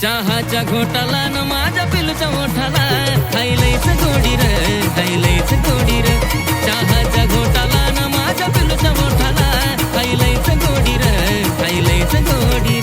चहाच्या घोटाला न माझ्या पिलूच्या ओठाला थैलैच गोडी रे थैलैच गोडी रे. चहाच्या घोटाला न माझ्या पिलूच्या ओठाला थैलैच गोडी रे थैलैच गोडी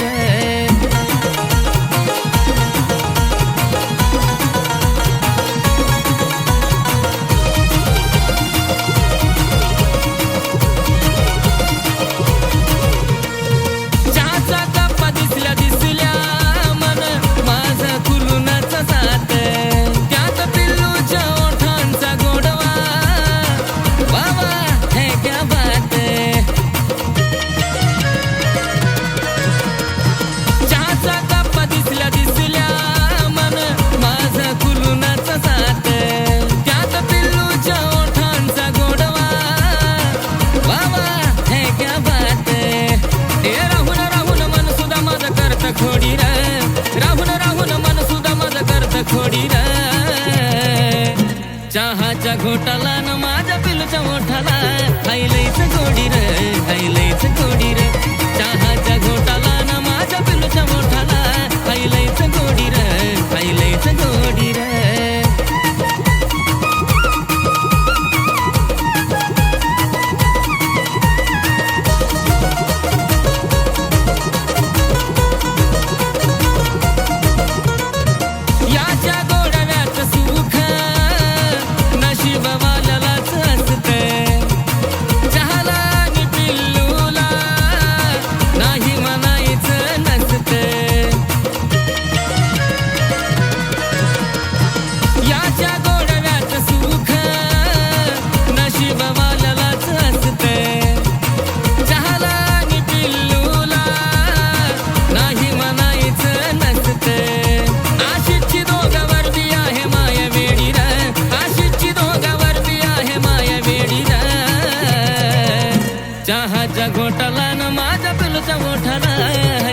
तुमच्या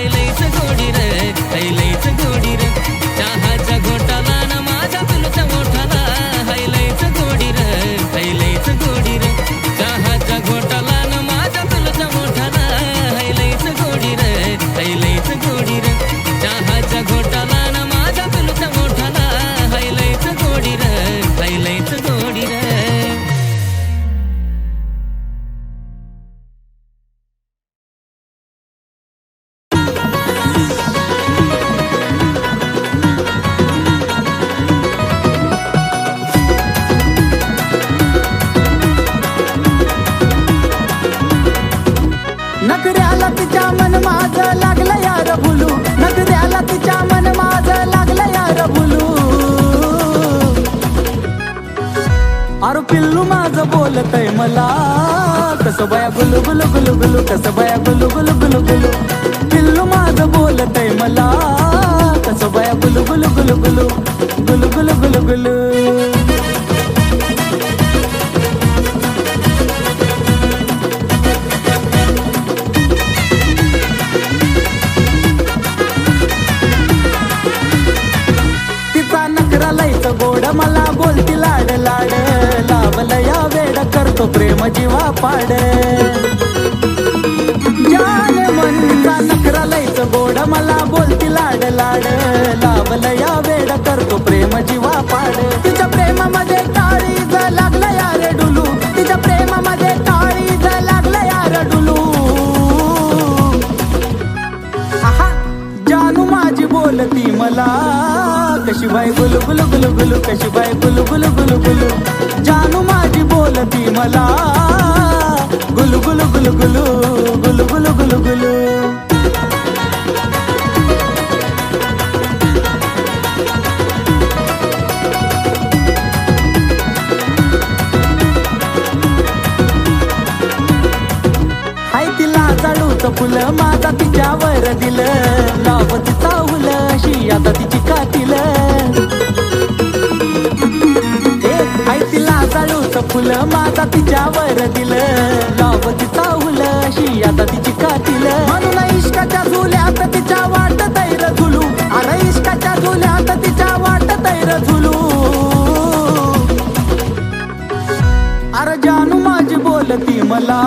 नगऱ्याला तिच्या मन माझ लागलं यार बोलू. नगऱ्याला तिच्या मन माझ लागलं यार बोलू. अरे पिल्लू माझ बोलतय मला. कसं बया गुलू गुलू गुलू गुलू कसं बया गुलू गुलू गुलू गुलू. पिल्लू माझ बोलतय मला. कसं बया गुलू गुलू गुलू गुलू गुलू गुलू प्रेम जीवा पाडे. जान मन तिचा नकरा लयच गोड मला बोलती लाड लाड. लावलं या वेड करतो प्रेम जीवा पाड. तिच्या प्रेमामध्ये काळीज लागलं यार डुलू. तिच्या प्रेमामध्ये काळीज लागलं यार डुलू. आहा, जानू माझी बोलती मला. कशी बाय गुलू गुलू गुलू गुलू कशी बाय गुलू गुलू गुलू गुलू जानू माझी मला. गुलू गुलू गुलू गुलू गुलू गुलू गुलू गुलू. हाय तिला फुलं माझा तिच्यावर दिलं. लावत चावलं अशी आता तिची फुल माझा तिच्यावर दिल. लाव तिचा चावल अशी आता तिची कातील म्हणून इश्काच्या झुल्यात तिच्या वाट तैर झुलू. अरे इश्काच्या झुल्यात तिच्या वाट तैर झुलू. अरे जानू माझी बोलती मला.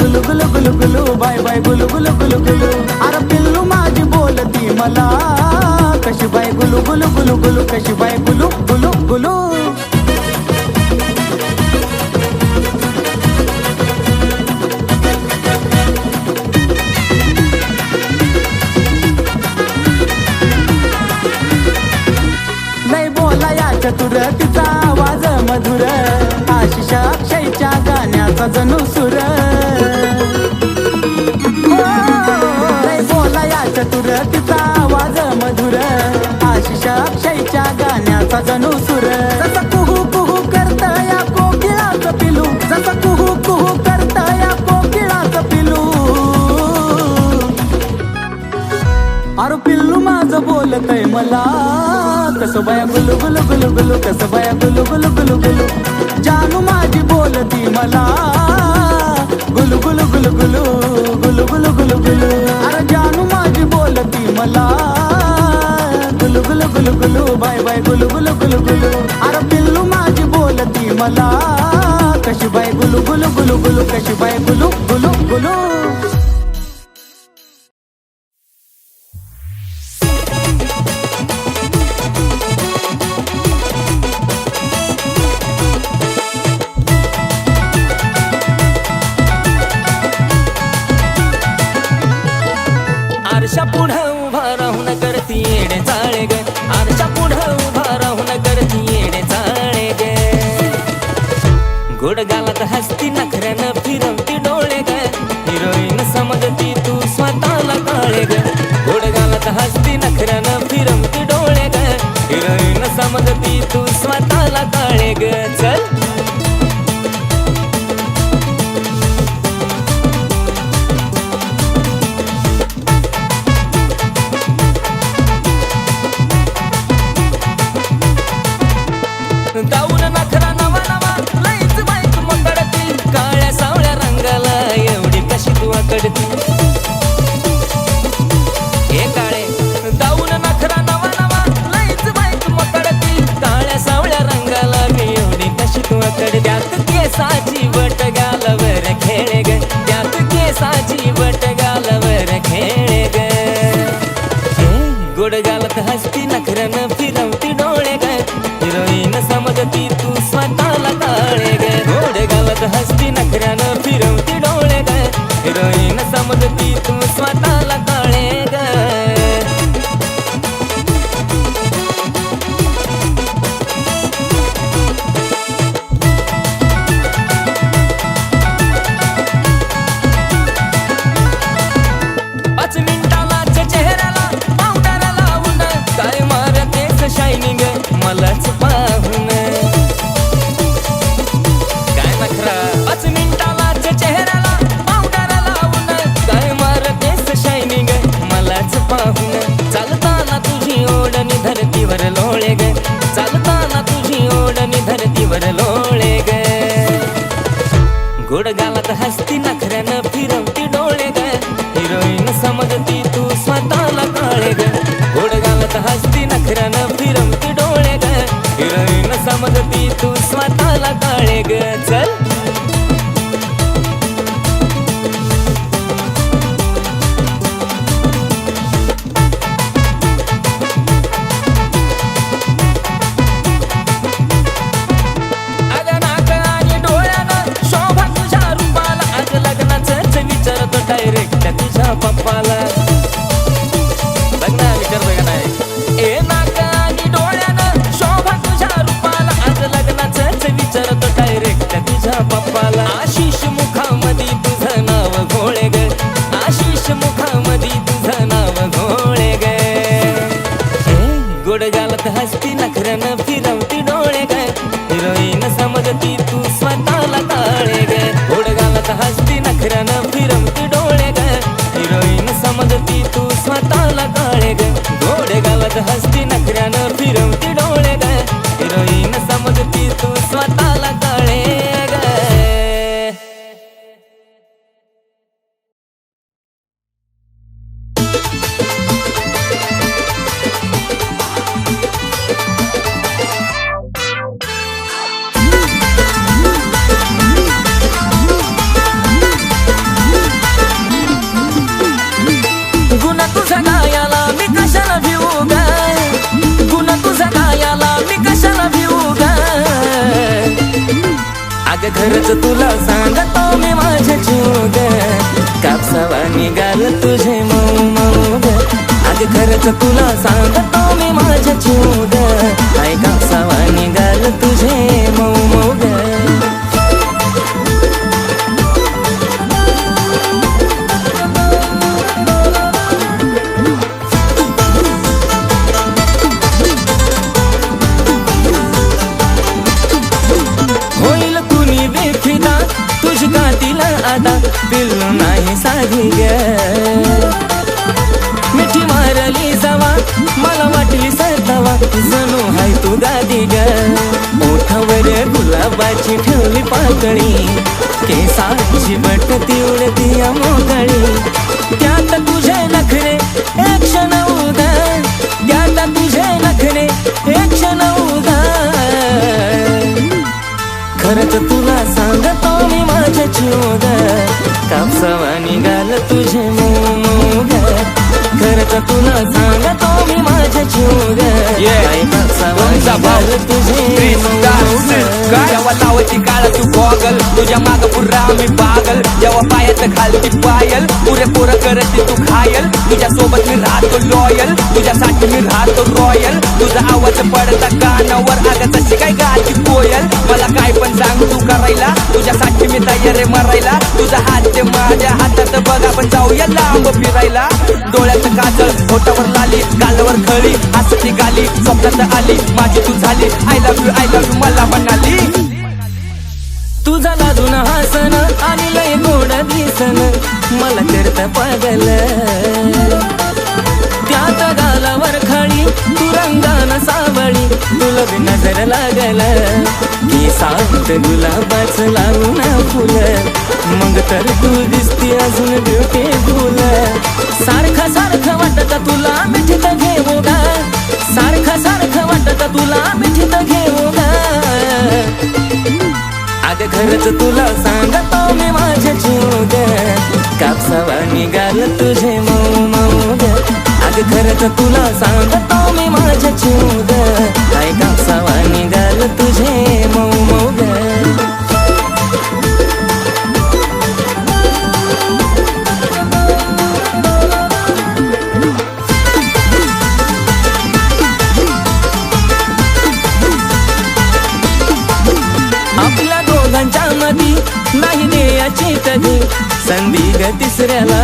गुलू गुलू गुलू गुलू बाय बाय गुलू गुलू गुलू गुलू. अरे पिल्लू माझी बोलती मला. कशी बाय गुलू गुलू गुलू गुलू कशी बाय गुलू गुलू गुलू. होता जणू सुर बोला या चतुर तिचा आवाज मधुर. आशिष अक्षयच्या गाण्याचा जणू सुर जसा कुहू कुहू करत या कोकिळाच पिलू. जसा कुहू कुहू करत या कोकिळाच पिलू. अरे पिल्लू माझं बोलतय मला. कसं बया गुलू गुलू गुलू गुलू कसं बाया गुलू गुलू गुलू गुलू. कशुबाई गुलु गुलु गुलु गुलु अरे पिल्लू माझी बोलती मला कशुबाई गुलु गुलु गुलु गुलु कशुबाई गुलु गुलु गुलू ಹುಡುಗಾಲದ ಹಸ್ತಿ ನಗರನ वाटड त्यात केसाची वट गालवर खेळ ग. त्यात केसाची वट गालवर खेळ ग. गोड गालत हसती नखरन फिरवती डोळे ग. हिरोईन समजती तू स्वतःला काळे ग. गोड गालत हसती नखरन फिरवती डोळे ग. हिरोईन समजती has तुझे मऊ मऊ ग अग खरंच तुला सांगतो पाकळी केसाची बट ती उडती मोकळी त्यात तुझे नखरे एक क्षण उगा त्यात तुझे नखरे एक क्षण उगा खरंच तुला सांगतो मी माझ्या चिवग कापसावा निघाल तुझे मोग. खरंच तुला सांगतो मी माझ्या चिवग तुमचा भाऊ तुझे काय जेव्हा लावायची काळ तू गॉगल. तुझ्या माग पुरा मी पागल. जेव्हा पायात घालती पायल. पुरे पोर करते तू खायल तुझ्या सोबत मी राहतो लॉयल तुझ्यासाठी मी राहतो रॉयल तुझा आवाज पडता कानावर. अगं तशी काय गाती कोयल मला काय पण सांग तू करायला. तुझ्यासाठी मी तयार आहे मरायला. तुझा हात ते माझ्या हातात. बघ आपण जाऊया लांब फिरायला. डोळ्याचं काजळ फोटावर लाली. गालवर खळी. हसती निघाली स्वप्नात आली. माझी तू झाली. I love you I love you मला म्हणाली. गोड मला करता पागल. त्यात गालावर खाळी तू सावळी तुला बी नजर लागल. की सावत गुलाबाच लावून फुल. मग तर तू दिसती अजून ब्युटीफुल सारखं सारखं वाटत तुला मिठीत घेऊ गा सारखं सारखं वाटत तुला मिठीत घेऊ गा अग खरंच तुला सांगतो मी कापसावा निघाल तुझे मऊ मऊ ग अग खरंच तुला सांगतो मी माझ्या जीव काय काय कापसावा निघाल संधी ग तिसऱ्याला.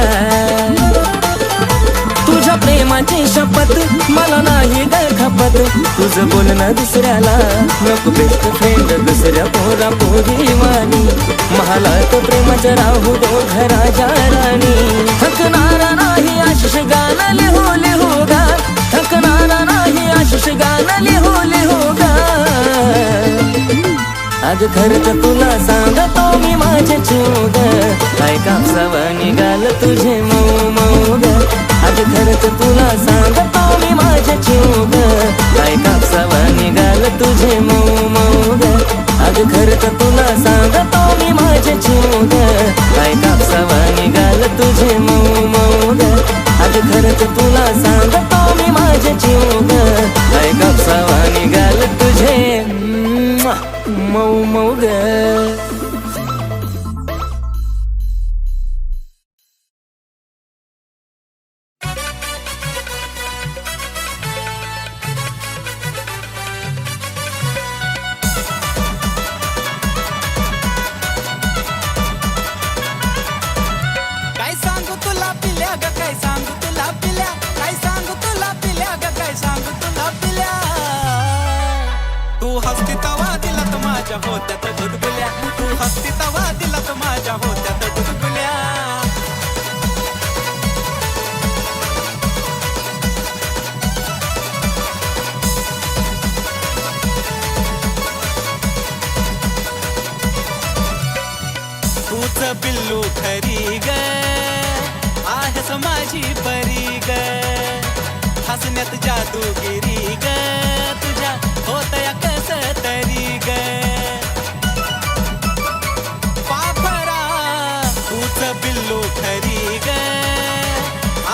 तुझ्या प्रेमाची शपथ मला नाही ग खपत तुझं बोलणं दुसऱ्याला नको बेस्ट फ्रेंड दुसऱ्या पोरा पोरी वाणी. महालात प्रेमाचं राहू दो घराच्या राणी थकणारा नाही आशिष गाणं लिहू लिहू गा. थकणारा नाही आशिष गाणं लिहू लिहू गा. आज खरच तुला सांगतो मी माझे चूग काय कापसावा निघाल तुझे मऊ मऊ ग आज खरच तुला सांगतो मी माझे चूग काय कापसावा निघाल तुझे मऊ मऊ ग आज खरच तुला सांगतो मी माझे चूग काय कापसावा निघाल तुझे मऊ मऊ ग आज खरच तुला सांगतो मी माझे चूग काय कापसावा निघाल तुझे मऊ मऊ ग तूच बिल्लू खरी ग. आहेस माझी परी ग. हसण्यात जादूगिरी ग. तुझ्या होतया कस तरी ग. पापरा तूच बिल्लू खरी ग.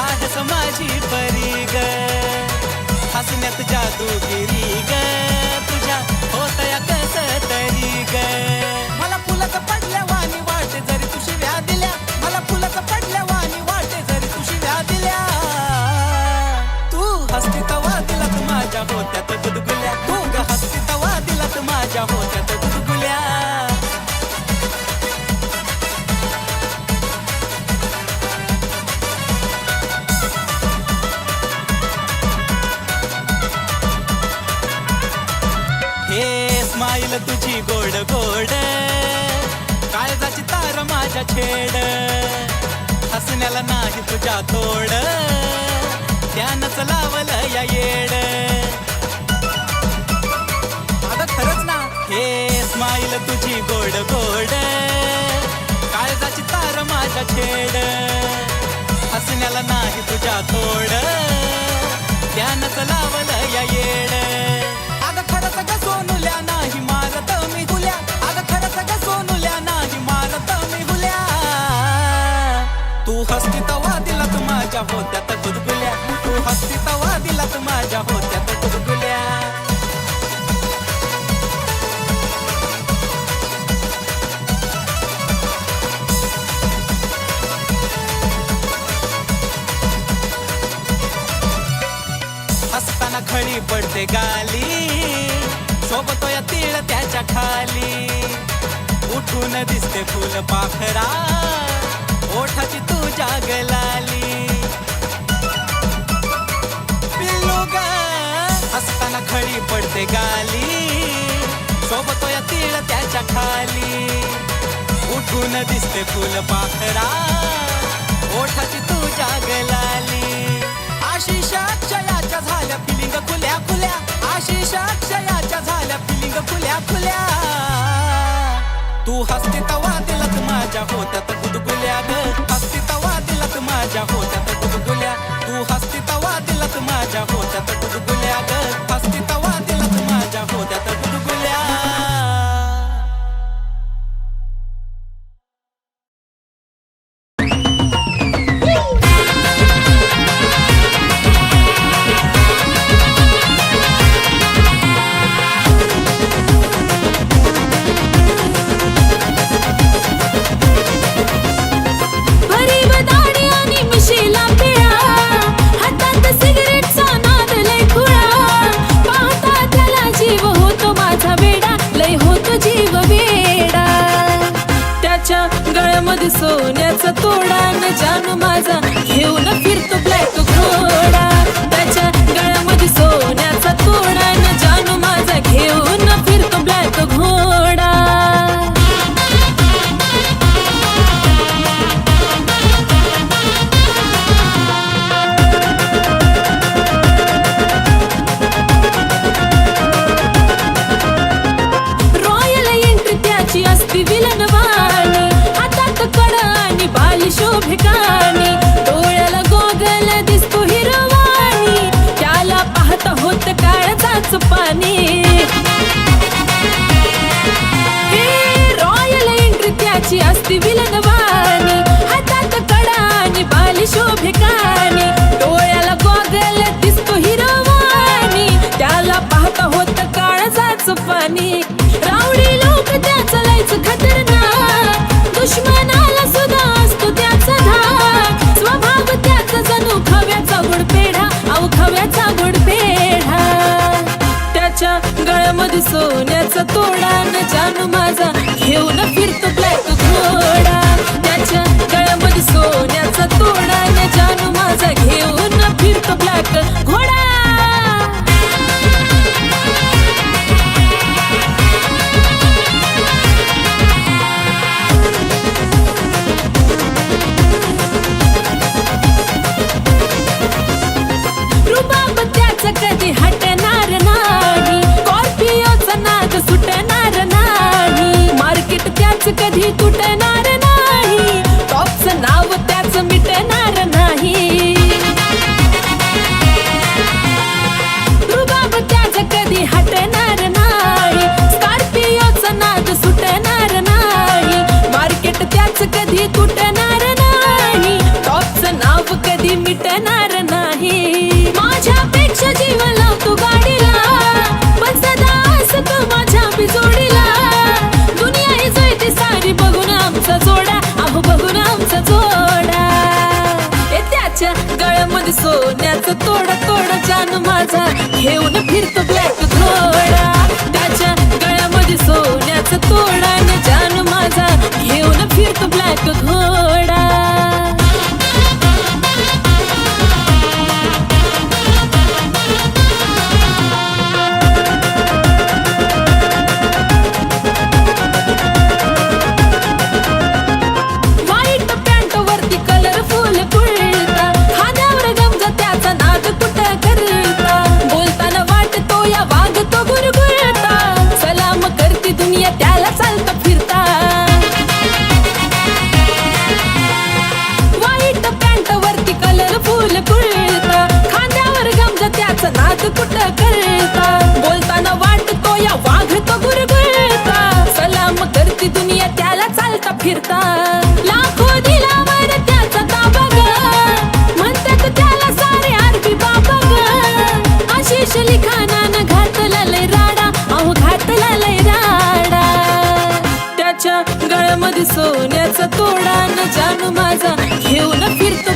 आहेस माझी परी ग. हसण्यात जादूगिरी ग. माझ्या होत्यात गुदगुल्या हे स्माईल तुझी गोड गोड. काळजाची तार माझ्या छेड. हसण्याला नाही तुझ्या तोड. त्यानंच लावलं या येड. बोल तुझी गोड गोड. काळजाची तार माझ्या छेड. हसण्याला नाही तुझ्या थोड ध्यानच लावलं या येड. अगं खरंच ग सोनुल्या नाही मारत मी गुल्या अगं खरंच ग सोनुल्या नाही मारत मी गुल्या तू हस्ती तवा दिलात माझ्या होत्या खळी गाली. सोबतो या तीळ त्याच्याखाली. उठून दिसते फुल पाखरा. ओठाची तू जागलाली पिल्लू ग असताना खळी पडते गाली. सोबतो या तीळ त्याच्याखाली. उठून दिसते फुल पाखरा. ओठाची तू जागलाली आशिष अक्षयाच्या झाल्या फिलिंग खुल्या खुल्या. आशिष अक्षयाच्या झाल्या फिलिंग खुल्या खुल्या. तू हसते तवा दिलात माझ्या होत्यात गुदगुल्या ग. हसते तवा दिलात माझ्या होत्यात गुदगुल्या. तू हसते तवा दिलात माझ्या होत्यात गुदगुल्या ग. हसते माझा घेऊन फिरतो ब्लॅक घोडा. कधी तुटणार घेऊन फिरतो ब्लॅक घोडा. त्याच्या गळ्यामध्ये सोन्याचं तोडा न जान माझा घेऊन फिरतो ब्लॅक घोडा. दुनिया चालता फिरता. लाखो दिलावर त्याचा ताबा ग. म्हणतात त्याला सारे आरबी बाबा ग. आशिष लिखाणानं घातला लय राडा. अहो घातला लय राडा. त्याच्या गळ्यामध्ये सोन्याचा तोडा न जानू माझा. घेऊन फिरतो